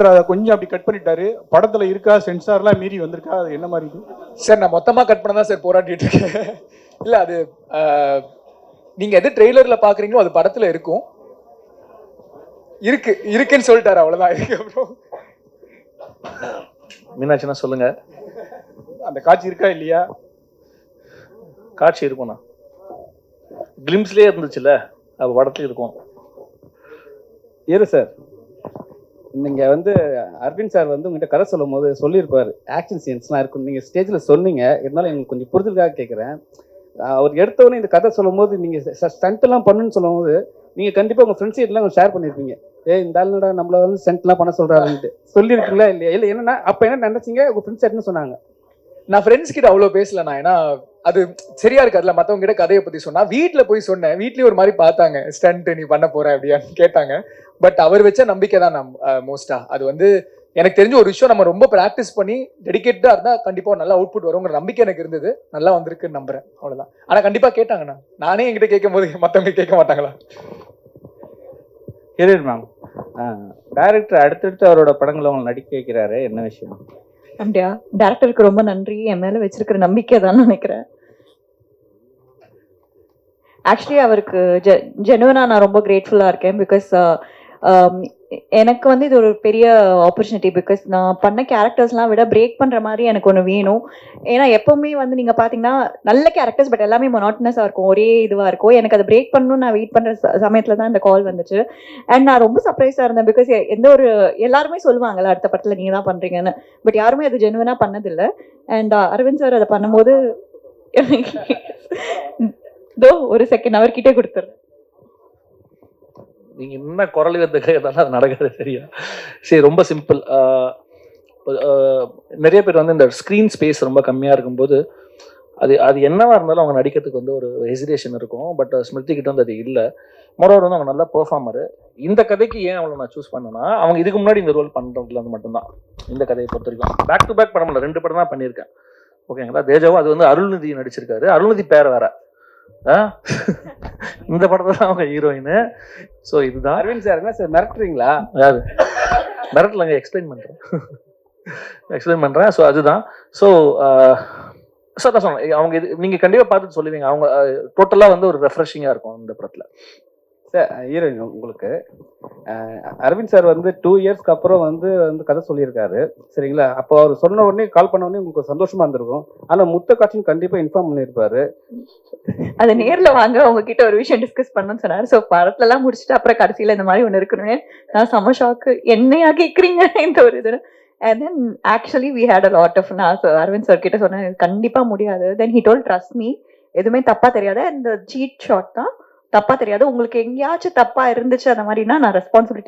கொஞ்சம் அப்படி கட் பண்ணிட்டாரு. படத்துல இருக்கா சென்சார்லாம் மீறி வந்திருக்கா? அது என்ன மாதிரி சார் நான் மொத்தமா கட் பண்ண தான் சார் போராடிட்டு இருக்கேன். இல்ல அது நீங்க எது ட்ரெய்லர்ல பாக்குறீங்களோ அது படத்துல இருக்கும். இருக்கு இருக்குன்னு சொல்லிட்டாரு அவ்வளவுதான். இருக்கு அப்புறம் மீனாட்சினா சொல்லுங்க. அந்த காட்சி இருக்கா இல்லையா? காட்சி இருக்கும்ண்ணா. கிளிம்ஸ்லேயே இருந்துச்சுல்ல அது படத்துலையும் இருக்கும். இரு சார். நீங்க வந்து அரவிந்த் சார் வந்து உங்ககிட்ட கதை சொல்லும் போது சொல்லியிருப்பாரு ஆக்ஷன் சீன்ஸ்லாம் இருக்கும். நீங்க ஸ்டேஜ்ல சொன்னீங்க. இருந்தாலும் எங்களுக்கு கொஞ்சம் புரிதலுக்காக கேட்குறேன் அவர் எடுத்தவொடனே இந்த கதை சொல்லும் போது நீங்க ஸ்டண்ட் எல்லாம் பண்ணுன்னு சொல்லும் போது நீங்க கண்டிப்பா உங்க ஃப்ரெண்ட்ஸ் எல்லாம் ஷேர் பண்ணிருப்பீங்க. ஏ இந்த ஆளுடா நம்மள வந்து ஸ்டண்ட் எல்லாம் பண்ண சொல்கிறாருன்ட்டு சொல்லியிருக்கீங்களா இல்லையா? இல்ல என்னன்னா அப்ப என்ன நினைச்சீங்க? உங்க ஃப்ரெண்ட்ஸ் என்ன சொன்னாங்க. நான் ஃப்ரெண்ட்ஸ் கிட்ட அவ்வளவு பேசல நான். ஏன்னா அது சரியா இருக்காதுல்ல மத்தவங்க கிட்ட கதையை பத்தி சொன்னா. வீட்ல போய் சொன்னேன். வீட்லயும் ஒரு மாதிரி பார்த்தாங்க. ஸ்டண்ட் நீ பண்ண போற அப்படியான்னு கேட்டாங்க. பட் அவர் வச்ச நம்பிக்கை தான் நம் மோஸ்டா அது வந்து எனக்கு தெரிஞ்ச ஒரு விஷயம் நம்ம ரொம்ப ப்ராக்டிஸ் பண்ணி டெடிகேட்டா இருந்தா கண்டிப்பா நல்ல அவுட்புட் வருங்கிற நம்பிக்கை எனக்கு இருந்தது. நல்லா வந்திருக்குன்னு நம்புறேன். அவ்வளவுதான். ஆனா கண்டிப்பா கேட்டாங்கண்ணா. நானே என்கிட்ட கேட்கும் போது மத்தவங்க கேட்க மாட்டாங்களா? இரு மேம் டைரக்டர் அடுத்தடுத்து அவரோட படங்களை உங்களை நடிக்க வைக்கிறாரு என்ன விஷயம்? அப்படியா? டேரக்டருக்கு ரொம்ப நன்றி. என் மேல வச்சிருக்கிற நம்பிக்கை தான் நினைக்கிறேன். ஆக்சுவலி அவருக்கு ஜெ ஜெனுவனாக நான் ரொம்ப கிரேட்ஃபுல்லாக இருக்கேன் பிகாஸ் uh, um, எனக்கு வந்து இது ஒரு பெரிய ஆப்பர்ச்சுனிட்டி பிகாஸ் நான் பண்ண கேரக்டர்ஸ்லாம் விட பிரேக் பண்ணுற மாதிரி எனக்கு ஒன்று வேணும். ஏன்னா எப்போவுமே வந்து நீங்கள் பார்த்தீங்கன்னா நல்ல கேரக்டர்ஸ் பட் எல்லாமே மொனாட்டனஸாக இருக்கும். ஒரே இதுவாக இருக்கும். எனக்கு அதை பிரேக் பண்ணணும்னு நான் வெயிட் பண்ணுற ச- தான் இந்த கால் வந்துச்சு. அண்ட் நான் ரொம்ப சர்ப்ரைஸாக இருந்தேன் பிகாஸ் எந்த ஒரு எல்லாருமே சொல்லுவாங்கல்ல அடுத்த படத்தில் நீங்கள் தான் பண்ணுறீங்கன்னு பட் யாருமே அது ஜெனுவனாக பண்ணதில்லை. அண்ட் uh, அரவிந்த் சார் அதை பண்ணும்போது தோ ஒரு செகண்ட் அவர்கிட்டே கொடுத்துறேன். நீங்கள் என்ன குரல் வந்து அது நடக்காது சரியா? சரி ரொம்ப சிம்பிள் நிறைய பேர் வந்து இந்த ஸ்க்ரீன் ஸ்பேஸ் ரொம்ப கம்மியாக இருக்கும்போது அது அது என்னவா இருந்தாலும் அவங்க நடிக்கிறதுக்கு வந்து ஒரு ஹெசிடேஷன் இருக்கும். பட் ஸ்மிருதி கிட்ட வந்து அது இல்லை. மொரோவர் வந்து அவங்க நல்லா பெர்ஃபார்மரு இந்த கதைக்கு ஏன் அவளை நான் சூஸ் பண்ணேன்னா அவங்க இதுக்கு முன்னாடி இந்த ரோல் பண்ணுறதுல வந்து மட்டும்தான். இந்த கதையை பொறுத்த வரைக்கும். பேக் டு பேக் படம் இல்லை ரெண்டு படம் தான் பண்ணியிருக்கேன். ஓகேங்களா தேஜாவும் அது வந்து அருள்நிதி நடிச்சிருக்காரு. அருள்நிதி பேர் வேற. இந்த படத்துல அவங்க ஹீரோயின் ஸோ இதுதான். அரவிந்த் சார் என்ன சார் மிரட்டுறீங்களா? யாரு? மிரட்டலங்க எக்ஸ்பிளைன் பண்றேன். எக்ஸ்பிளைன் பண்றேன். ஸோ அதுதான். ஸோ சார் தான் சொன்னேன் அவங்க இது நீங்க கண்டிப்பா பார்த்துட்டு சொல்லுவீங்க. அவங்க டோட்டலா வந்து ஒரு ரெஃப்ரெஷிங்கா இருக்கும் இந்த படத்துல. சார் ஹீரோயின் உங்களுக்கு. அரவிந்த் சார் வந்து டூ இயர்ஸ்க்கு அப்புறம் வந்து வந்து கதை சொல்லியிருக்காரு. சரிங்களா? அப்போ அவர் சொன்ன உடனே கால் பண்ண உடனே உங்களுக்கு சந்தோஷமா இருந்திருக்கும். ஆனா முத்த காட்சியும் கண்டிப்பா இன்ஃபார்ம் பண்ணியிருப்பாரு. அது நேர்ல வாங்க உங்ககிட்ட ஒரு விஷயம் டிஸ்கஸ் பண்ணணும்னு சொன்னாரு. ஸோ படத்துல எல்லாம் முடிச்சுட்டு அப்புறம் கடைசியில இந்த மாதிரி ஒன்று இருக்கணும்னு நான் செம ஷாக்கு என்னையா கேக்குறீங்க? இந்த ஒரு இது. And then actually we had a lot of நான் அரவிந்த் சார் கிட்ட சொன்னேன் கண்டிப்பா முடியாது. Then he told trust me எதுவுமே தப்பா தெரியாது. இந்த சீட் ஷாட் தான் தப்பா தெரியாது. உங்களுக்கு எங்கேயாச்சும் தப்பா இருந்துச்சு அந்த மாதிரினா நான் ரெஸ்பான்சிபிலிட்டி